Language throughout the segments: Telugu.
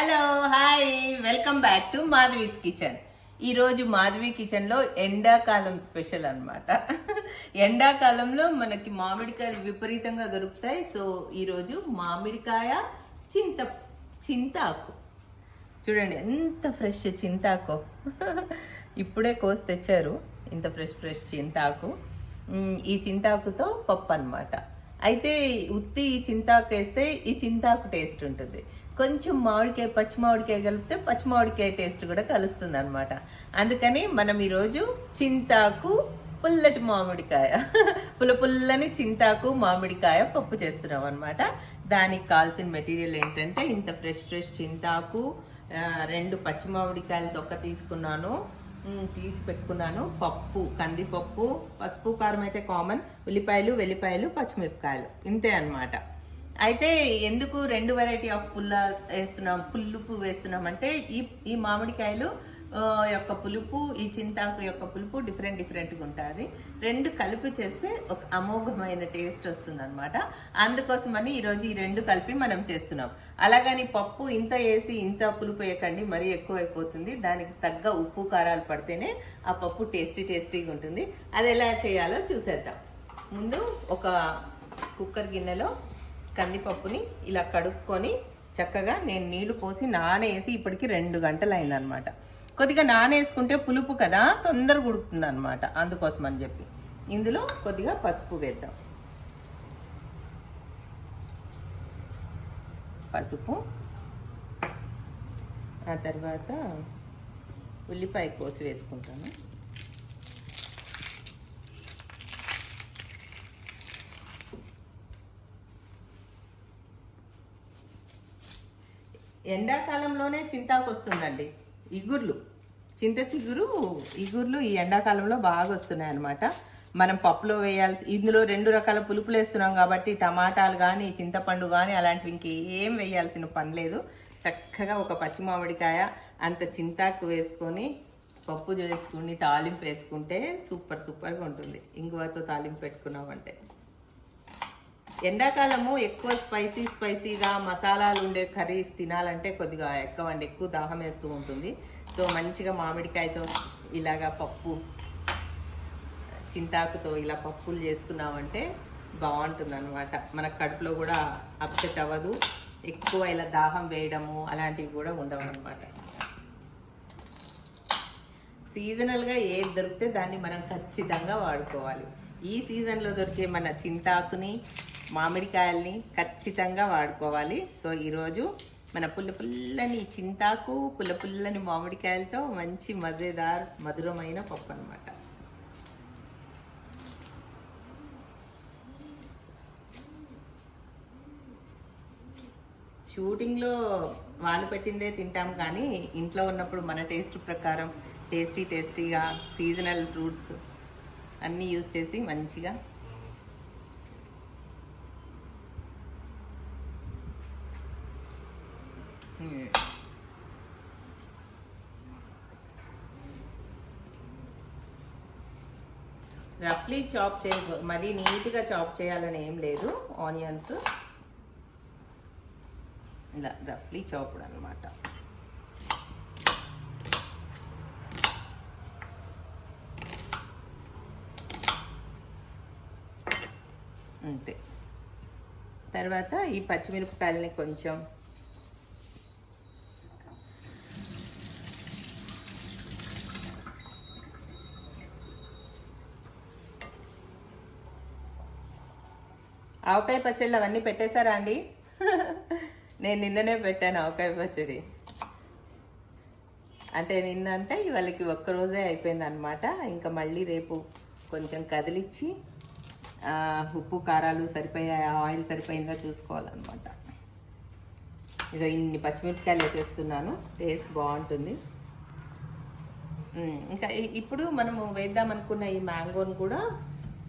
Hello hi welcome back to Madhavi's kitchen ఈరోజు మాధవి కిచెన్లో ఎండాకాలం స్పెషల్ అనమాట ఎండాకాలంలో మనకి మామిడికాయలు విపరీతంగా దొరుకుతాయి. సో ఈరోజు మామిడికాయ చింత చింతాకు. చూడండి ఎంత ఫ్రెష్ చింతాకు. ఇప్పుడే కోసి తెచ్చారు. ఇంత ఫ్రెష్ ఫ్రెష్ చింతాకు. ఈ చింతాకుతో పప్పు అనమాట అయితే ఉత్తి ఈ చింతాకు వేస్తే ఈ చింతాకు టేస్ట్ ఉంటుంది. కొంచెం మామిడికాయ పచ్చి మామిడికాయ కలిపితే పచ్చి మామిడికాయ టేస్ట్ కూడా కలుస్తుంది అనమాట అందుకని మనం ఈరోజు చింతాకు పుల్లటి మామిడికాయ. పుల్ల పుల్లని చింతాకు మామిడికాయ పప్పు చేస్తున్నాం అనమాట దానికి కావాల్సిన మెటీరియల్ ఏంటంటే ఇంత ఫ్రెష్ ఫ్రెష్ చింతాకు రెండు పచ్చి మామిడికాయలు తొక్క తీసుకున్నాను తీసి పెట్టుకున్నాను. పప్పు కందిపప్పు పసుపు కారం అయితే కామన్. ఉల్లిపాయలు వెల్లిపాయలు పచ్చిమిరపకాయలు. ఇంతే అనమాట అయితే ఎందుకు రెండు వెరైటీ ఆఫ్ పుల్ల వేస్తున్నాం పులుపు వేస్తున్నాం అంటే ఈ ఈ మామిడికాయలు యొక్క పులుపు ఈ చింతాకు యొక్క పులుపు డిఫరెంట్ డిఫరెంట్గా ఉంటుంది. రెండు కలిపి చేస్తే ఒక అమోఘమైన టేస్ట్ వస్తుంది అనమాట అందుకోసమని ఈరోజు ఈ రెండు కలిపి మనం చేస్తున్నాం. అలాగని పప్పు ఇంత వేసి ఇంత పులుపు వేయకండి మరీ ఎక్కువ అయిపోతుంది దానికి తగ్గ ఉప్పు కారాలు పడితేనే ఆ పప్పు టేస్టీ టేస్టీగా ఉంటుంది. అది ఎలా చేయాలో చూసేద్దాం. ముందు ఒక కుక్కర్ గిన్నెలో కందిపప్పుని ఇలా కడుక్కొని చక్కగా నేను నీళ్ళు పోసి నానేసి ఇప్పటికి రెండు గంటలు అయిందనమాట కొద్దిగా నానేసుకుంటే పులుపు కదా తొందరగా ఉడుకుతుంది అనమాట అందుకోసం అని చెప్పి. ఇందులో కొద్దిగా పసుపు వేద్దాం. పసుపు. ఆ తర్వాత ఉల్లిపాయ కోసి వేసుకుంటాను. ఎండాకాలంలోనే చింతాకు వస్తుందండి ఇగుర్లు. చింత చిగురు ఇగుర్లు ఈ ఎండాకాలంలో బాగా వస్తున్నాయి అన్నమాట. మనం పప్పులో వేయాల్సి ఇందులో రెండు రకాల పులుపులు వేస్తున్నాం కాబట్టి టమాటాలు కానీ చింతపండు కానీ అలాంటివి ఇంకేం వేయాల్సిన పని లేదు. చక్కగా ఒక పచ్చి మామిడికాయ అంత చింతాకు వేసుకొని పప్పు చేసుకుని తాలింపు వేసుకుంటే సూపర్ సూపర్గా ఉంటుంది. ఇంగువతో తాలింపు పెట్టుకున్నామంటే. ఎండాకాలము ఎక్కువ స్పైసీ స్పైసీగా మసాలాలు ఉండే కర్రీస్ తినాలంటే కొద్దిగా ఎక్కువ అండి ఎక్కువ దాహం వేస్తూ ఉంటుంది. సో మంచిగా మామిడికాయతో ఇలాగా పప్పు చింతాకుతో ఇలా పప్పులు చేసుకున్నామంటే బాగుంటుంది అనమాట మన కడుపులో కూడా అప్సెట్ అవ్వదు. ఎక్కువ ఇలా దాహం వేయడము అలాంటివి కూడా ఉండవు అనమాట సీజనల్గా ఏది దొరికితే దాన్ని మనం ఖచ్చితంగా వాడుకోవాలి. ఈ సీజన్లో దొరికే మన చింతాకుని మామిడికాయల్ని ఖచ్చితంగా వాడుకోవాలి. సో ఈరోజు మన పుల్ల పుల్లని చింతాకు పుల్ల పుల్లని మామిడికాయలతో మంచి మజేదార్ మధురమైన పప్పు అనమాట షూటింగ్లో వాళ్ళు పెట్టిందే తింటాం కానీ ఇంట్లో ఉన్నప్పుడు మన టేస్ట్ ప్రకారం టేస్టీ టేస్టీగా సీజనల్ ఫ్రూట్స్ అన్నీ యూజ్ చేసి మంచిగా రఫ్లీ చాప్ చేయ మరీ నీట్గా చాప్ చేయాలని ఏం లేదు. ఆనియన్స్. ఇలా రఫ్లీ చాప్డ్ అనమాట అంతే. తర్వాత ఈ పచ్చిమిరపకాయలని కొంచెం ఆవకాయ పచ్చళ్ళు అవన్నీ పెట్టేశారా అండి? నేను నిన్ననే పెట్టాను ఆవకాయ పచ్చడి. అంటే నిన్న అంటే ఇవాళకి ఒక్కరోజే అయిపోయింది అనమాట ఇంకా మళ్ళీ రేపు కొంచెం కదిలిచ్చి ఉప్పు కారాలు సరిపోయాయి ఆయిల్ సరిపోయిందా చూసుకోవాలన్నమాట. ఇదో ఇన్ని పచ్చిమిరపకాయలు వేసేస్తున్నాను. టేస్ట్ బాగుంటుంది. ఇంకా ఇప్పుడు మనము వేద్దాం అనుకున్న ఈ మ్యాంగోని కూడా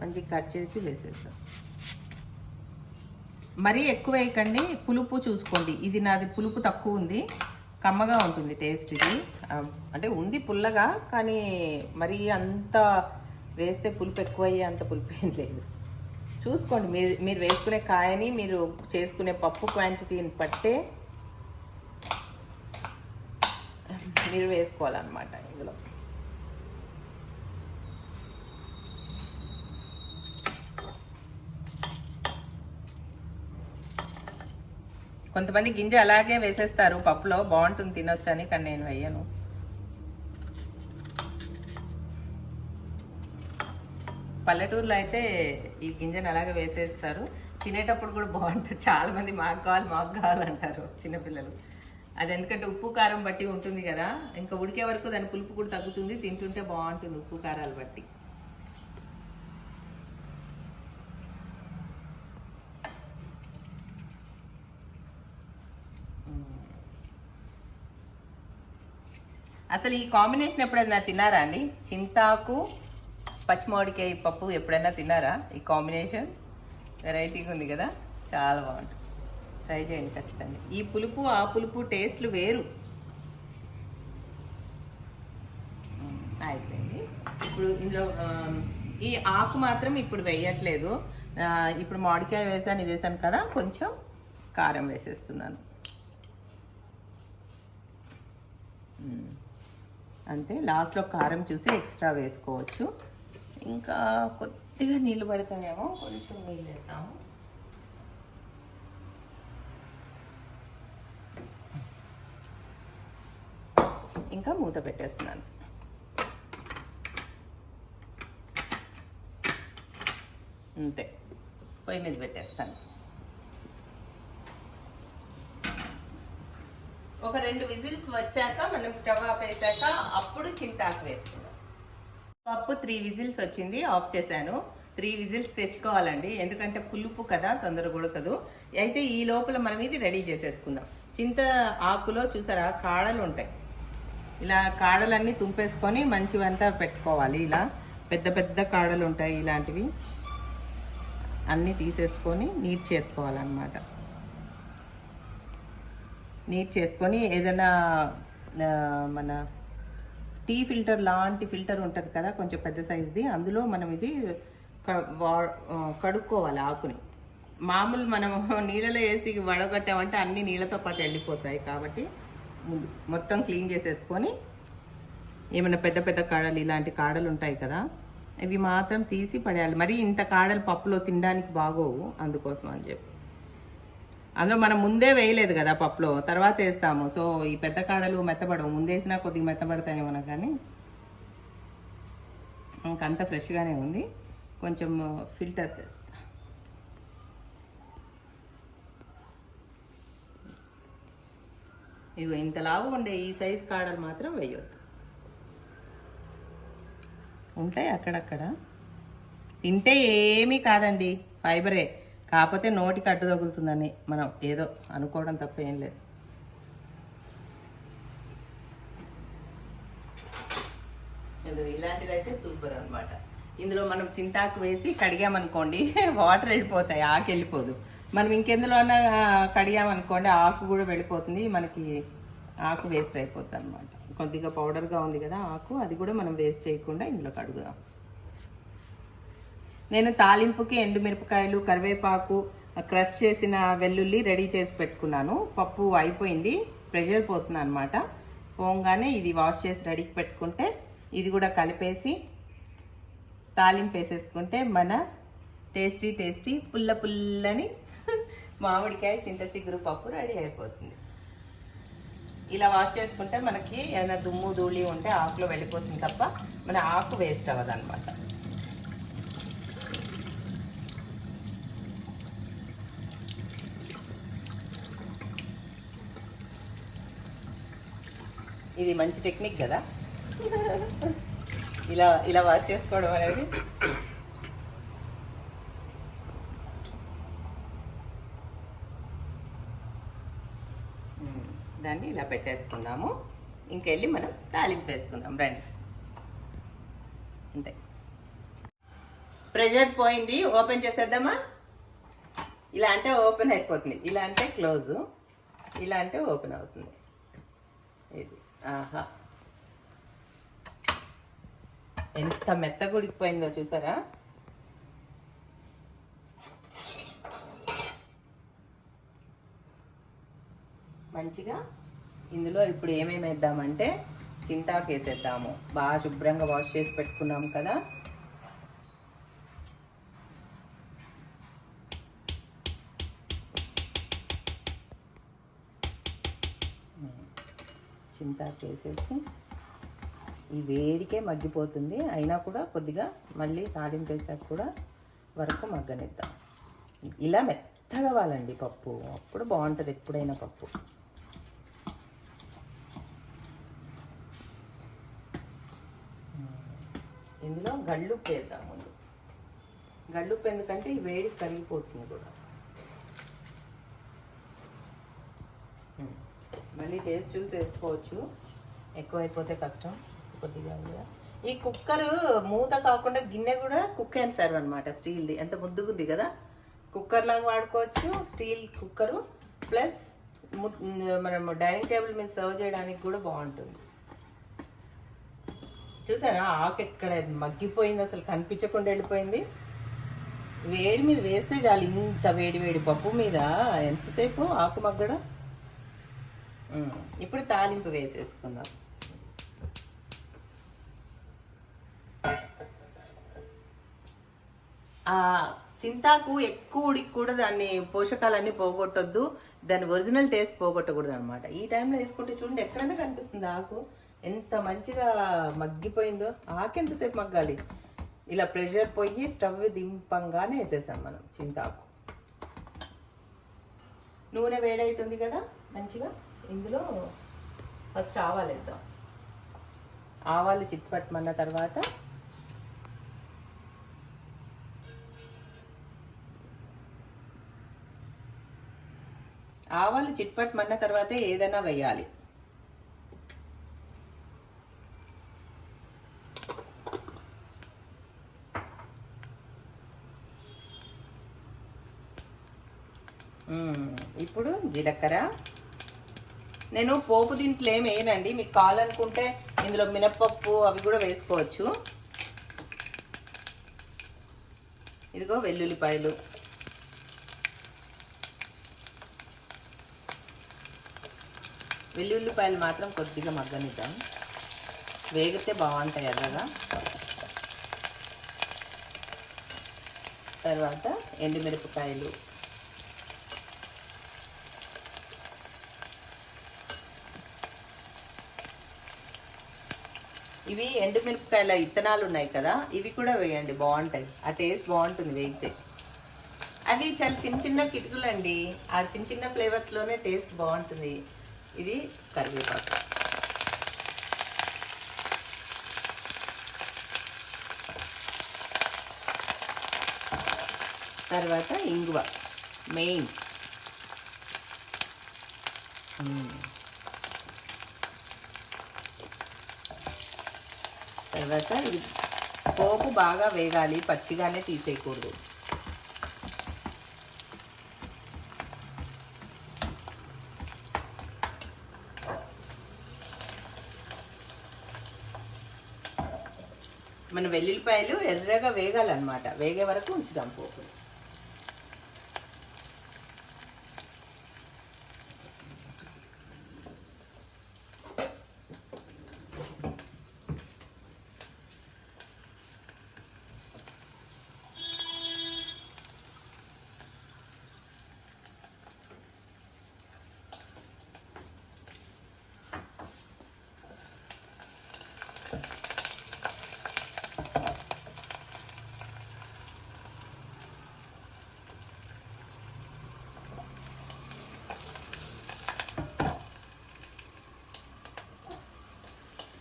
మంచి కట్ చేసి వేసేస్తాం మరీ ఎక్కువ వేయకండి పులుపు చూసుకోండి. ఇది నాది పులుపు తక్కువ ఉంది కమ్మగా ఉంటుంది టేస్ట్ ఇది. అంటే ఉంది పుల్లగా కానీ మరీ అంత వేస్తే పులుపు ఎక్కువ అయ్యే అంత పులుపు ఏం లేదు. చూసుకోండి. మీరు మీరు వేసుకునే కాయని మీరు చేసుకునే పప్పు క్వాంటిటీని పట్టే మీరు వేసుకోవాలన్నమాట ఇందులో. కొంతమంది గింజ అలాగే వేసేస్తారు. పప్పులో బాగుంటుంది తినొచ్చు అని కానీ నేను వేయను. పల్లెటూరులో అయితే ఈ గింజను అలాగే వేసేస్తారు. తినేటప్పుడు కూడా బాగుంటుంది. చాలామంది మాకు కావాలి మాకు కావాలంటారు చిన్నపిల్లలు. అది ఎందుకంటే ఉప్పు కారం బట్టి ఉంటుంది కదా. ఇంకా ఉడికే వరకు దాని పులుపు కూడా తగ్గుతుంది. తింటుంటే బాగుంటుంది ఉప్పు కారాలు బట్టి. అసలు ఈ కాంబినేషన్ ఎప్పుడైనా తిన్నారా అండి? చింతాకు పచ్చిమామిడికాయ పప్పు ఎప్పుడైనా తిన్నారా? ఈ కాంబినేషన్ వెరైటీగా ఉంది కదా? చాలా బాగుంటుంది. ట్రై చేయండి ఖచ్చితంగా. ఈ పులుపు ఆ పులుపు టేస్ట్లు వేరు. అయిపోయింది. ఇప్పుడు ఇందులో ఈ ఆకు మాత్రం ఇప్పుడు వేయట్లేదు. ఇప్పుడు మామిడికాయ వేసాను ఇది వేసాను కదా? కొంచెం కారం వేసేస్తున్నాను. అంతే. లాస్ట్లో కారం చూసి ఎక్స్ట్రా వేసుకోవచ్చు. ఇంకా కొద్దిగా నీళ్ళు పడతాయేమో కొంచెం నీళ్ళు వేద్దాము. ఇంకా మూత పెట్టేస్తున్నాను. అంతే. పొయ్యి మీద పెట్టేస్తాను. ఒక రెండు విజిల్స్ వచ్చాక మనం స్టవ్ ఆపేసాక అప్పుడు చింతాకు వేసుకుందాం. పప్పు త్రీ విజిల్స్ వచ్చింది ఆఫ్ చేశాను. త్రీ విజిల్స్ తెచ్చుకోవాలండి ఎందుకంటే పులుపు కదా తొందర ఉడకదు. అయితే ఈ లోపల మనం ఇది రెడీ చేసేసుకుందాం. చింత ఆకులో చూసారా కాడలు ఉంటాయి. ఇలా కాడలన్నీ తుంపేసుకొని మంచివంతా పెట్టుకోవాలి ఇలా. పెద్ద పెద్ద కాడలు ఉంటాయి ఇలాంటివి. అన్నీ తీసేసుకొని నీట్ చేసుకోవాలన్నమాట. నీట్ చేసుకొని ఏదైనా మన టీ ఫిల్టర్ లాంటి ఫిల్టర్ ఉంటుంది కదా కొంచెం పెద్ద సైజ్ది. అందులో మనం ఇది క- వా- కడుక్కోవాలి ఆకుని. మామూలు మనం నీళ్ళలో వేసి వడగట్టామంటే అన్ని నీళ్ళతో పాటు వెళ్ళిపోతాయి కాబట్టి మొత్తం క్లీన్ చేసేసుకొని ఏమైనా పెద్ద పెద్ద కాడలు ఇలాంటి కాడలు ఉంటాయి కదా ఇవి మాత్రం తీసి పడేయాలి. మరి ఇంత కాడలు పప్పులో తినడానికి బాగోవు అందుకోసం అని చెప్పి. అందులో మనం ముందే వేయలేదు కదా పప్పులో తర్వాత వేస్తాము. సో ఈ పెద్ద కాడలు మెత్తపడవు ముందేసినా కొద్దిగా మెత్తబడతాయేమో కానీ. ఇంకంత ఫ్రెష్గానే ఉంది. కొంచెం ఫిల్టర్ చేస్తా. ఇగో ఇంత లావు ఉండే ఈ సైజ్ కాడలు మాత్రం వేయొద్దు. ఉంటాయి అక్కడక్కడ. తింటే ఏమీ కాదండి. ఫైబరే. కాకపోతే నోటికి అడ్డు తగులుతుందని మనం ఏదో అనుకోవడం తప్ప ఏం లేదు. ఇది ఇలాంటిదైతే సూపర్ అనమాట ఇందులో మనం చింతాకు వేసి కడిగామనుకోండి వాటర్ వెళ్ళిపోతాయి ఆకు వెళ్ళిపోదు. మనం ఇంకెందులో అన్నా కడిగామనుకోండి ఆకు కూడా వెళ్ళిపోతుంది మనకి ఆకు వేస్ట్ అయిపోతుంది అనమాట కొద్దిగా పౌడర్గా ఉంది కదా ఆకు అది కూడా మనం వేస్ట్ చేయకుండా ఇందులో కడుగుదాం నేను తాలింపుకి ఎండుమిరపకాయలు కరివేపాకు క్రష్ చేసిన వెల్లుల్లి రెడీ చేసి పెట్టుకున్నాను. పప్పు అయిపోయింది ప్రెషర్ పోతుంది అనమాట పోగానే ఇది వాష్ చేసి రెడీకి పెట్టుకుంటే ఇది కూడా కలిపేసి తాలింపు వేసేసుకుంటే మన టేస్టీ టేస్టీ పుల్ల పుల్లని మామిడికాయ చింత చిగురు పప్పు రెడీ అయిపోతుంది. ఇలా వాష్ చేసుకుంటే మనకి ఏదైనా దుమ్ము ధూళి ఉంటే ఆకులో వెళ్ళిపోతుంది తప్ప మన ఆకు వేస్ట్ అవ్వదు ఇది మంచి టెక్నిక్ కదా. ఇలా ఇలా వాష్ చేసుకోవడం అనేది. దాన్ని ఇలా పెట్టేసుకుందాము. ఇంకెళ్ళి మనం తాలింపు వేసుకుందాం. రండి. అంతే. ప్రెషర్ పోయింది. ఓపెన్ చేసేద్దామా? ఇలా అంటే ఓపెన్ అయిపోతుంది. ఇలా అంటే క్లోజ్. ఇలా అంటే ఓపెన్ అవుతుంది. ఇది. ఆహా. ఎంత మెత్తగా ఉడికిపోయిందో చూసారా? మంచిగా ఇందులో ఇప్పుడు ఏమేమి వేద్దామంటే చింతాకు వేసేద్దాము. బాగా శుభ్రంగా వాష్ చేసి పెట్టుకున్నాం కదా. చింతాకు వేసేసి ఈ వేడికే మగ్గిపోతుంది. అయినా కూడా కొద్దిగా మళ్ళీ తాలింపు వేసాక కూడా వరకు మగ్గనిద్దాం. ఇలా మెత్తగా అవ్వాలండి పప్పు. అప్పుడు బాగుంటుంది ఎప్పుడైనా పప్పు. ఇందులో గళ్ళుప్పు వేద్దాం ముందు. గళ్ళుప్పు ఎందుకంటే ఈ వేడి కరిగిపోతుంది కూడా. మళ్ళీ టేస్ట్ చూసి వేసుకోవచ్చు. ఎక్కువైపోతే కష్టం కొద్దిగా ఈ కుక్కరు మూత కాకుండా గిన్నె కూడా కుక్ అండ్ సర్వ్ అనమాట స్టీల్ది. ఎంత ముద్దుగుద్ది కదా? కుక్కర్ లాగా వాడుకోవచ్చు స్టీల్ కుక్కరు. ప్లస్ మనం డైనింగ్ టేబుల్ మీద సర్వ్ చేయడానికి కూడా బాగుంటుంది. చూసారా? ఆకు ఎక్కడ మగ్గిపోయింది అసలు కనిపించకుండా వెళ్ళిపోయింది. వేడి మీద వేస్తే చాలు ఇంత వేడి వేడి పప్పు మీద. ఎంతసేపు ఆకు మగ్గడం? ఇప్పుడు తాలింపు వేసేసుకుందాం. ఆ చింతాకు ఎక్కువ ఉడికి కూడా దాన్ని పోషకాలన్నీ పోగొట్టొద్దు దాని ఒరిజినల్ టేస్ట్ పోగొట్టకూడదు అనమాట ఈ టైంలో వేసుకుంటే చూడండి ఎక్కడైనా కనిపిస్తుంది ఆకు. ఎంత మంచిగా మగ్గిపోయిందో ఆకు ఎంతసేపు మగ్గాలి? ఇలా ప్రెషర్ పోయి స్టవ్ దింపంగానే వేసేసాం మనం చింతాకు. నూనె వేడవుతుంది కదా మంచిగా? ఇందులో ఫస్ట్ ఆవాలు వేద్దాం. ఆవాలు చిట్పట్టమన్న తర్వాత ఆవాలు చిట్పట్టమన్న తర్వాత ఏదైనా వేయాలి. ఇప్పుడు జీలకర్ర నేను పోపు దినుసులు ఏమి వేయనండి. మీకు కావాలనుకుంటే ఇందులో మినప్పప్పు అవి కూడా వేసుకోవచ్చు. ఇదిగో వెల్లుల్లిపాయలు. వెల్లుల్లిపాయలు మాత్రం కొద్దిగా మగ్గనిద్దాం. వేగితే బాగుంటాయి ఎర్రగా తర్వాత ఎండుమిరపకాయలు. ఇవి ఎండుమిరపకాయల ఇత్తనాలు ఉన్నాయి కదా ఇవి కూడా వేయండి బాగుంటాయి. ఆ టేస్ట్ బాగుంటుంది వేగితే. అవి చాలా చిన్న చిన్న కిటుకులు అండి ఆ చిన్న చిన్న ఫ్లేవర్స్లోనే టేస్ట్ బాగుంటుంది. ఇది కరివేపాకు. తర్వాత ఇంగువ మెయిన్. తర్వాత ఇది పోపు బాగా వేగాలి పచ్చిగానే తీసేయకూడదు. మన వెల్లుల్లిపాయలు ఎర్రగా వేగాలన్నమాట. వేగే వరకు ఉంచుదాం పోపు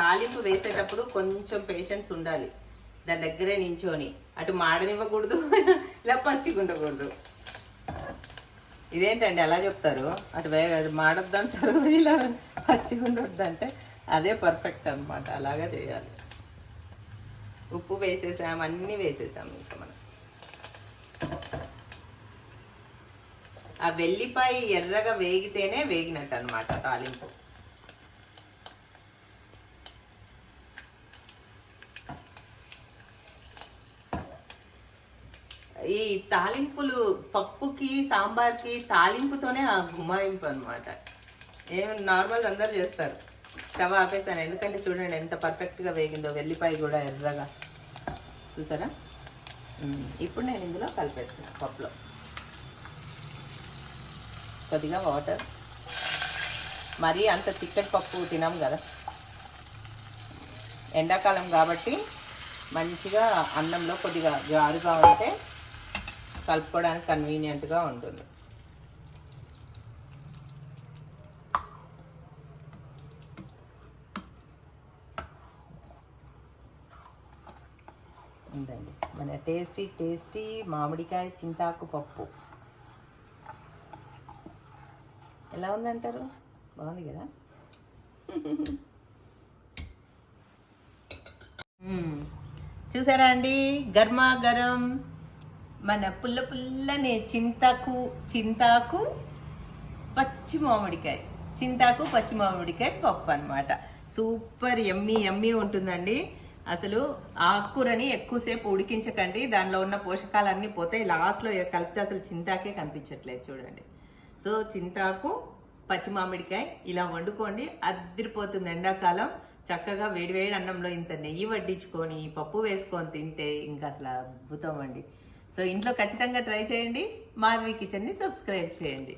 తాలింపు వేసేటప్పుడు కొంచెం పేషెన్స్ ఉండాలి. దాని దగ్గరే నించోని. అటు మాడనివ్వకూడదు ఇలా పచ్చిగా ఉండకూడదు ఇదేంటండి అలా చెప్తారు? అటు వే మాడొద్దు అంటారు ఇలా పచ్చిగా ఉండొద్దు అంటే అదే పర్ఫెక్ట్ అనమాట అలాగా చేయాలి. ఉప్పు వేసేసాం అన్నీ వేసేసాం ఇంకా మనం. ఆ వెల్లిపాయ ఎర్రగా వేగితేనే వేగినట్టు అనమాట తాలింపు. ఈ తాలింపులు పప్పుకి సాంబార్కి తాలింపుతోనే ఆ గుమాయింపు అనమాట ఏం నార్మల్ అందరు చేస్తారు. స్టవ్ ఆపేసాను. ఎందుకంటే చూడండి ఎంత పర్ఫెక్ట్గా వేగిందో వెల్లిపాయ కూడా ఎర్రగా. చూసారా? ఇప్పుడు నేను ఇందులో కలిపేస్తున్నాను పప్పులో. కొద్దిగా వాటర్ మరీ అంత చిక్కటి పప్పు తినాం కదా. ఎండాకాలం కాబట్టి మంచిగా అన్నంలో కొద్దిగా జారుగా ఉంటే కలుపుకోవడానికి కన్వీనియంట్గా ఉంటుంది. ఉందండి. మన టేస్టీ టేస్టీ మామిడికాయ చింతాకు పప్పు. ఎలా ఉందంటారు? బాగుంది కదా? చూసారా అండి? గర్మా గరం మన పుల్ల పుల్లని చింతాకు చింతాకు పచ్చి మామిడికాయ. చింతాకు పచ్చి మామిడికాయ పప్పు అనమాట సూపర్ ఎమ్మి ఎమ్మి ఉంటుందండి. అసలు ఆకుకూరని ఎక్కువసేపు ఉడికించకండి. దానిలో ఉన్న పోషకాలన్నీ పోతాయి. లాస్ట్లో కలిపితే అసలు చింతాకే కనిపించట్లేదు చూడండి. సో చింతాకు పచ్చి మామిడికాయ ఇలా వండుకోండి. అదిరిపోతుంది ఎండాకాలం. చక్కగా వేడివేడి అన్నంలో ఇంత నెయ్యి వడ్డించుకొని పప్పు వేసుకొని తింటే ఇంకా అసలు అద్భుతం అండి. సో ఇంట్లో ఖచ్చితంగా ట్రై చేయండి. మాధవి కిచెన్ని సబ్స్క్రైబ్ చేయండి.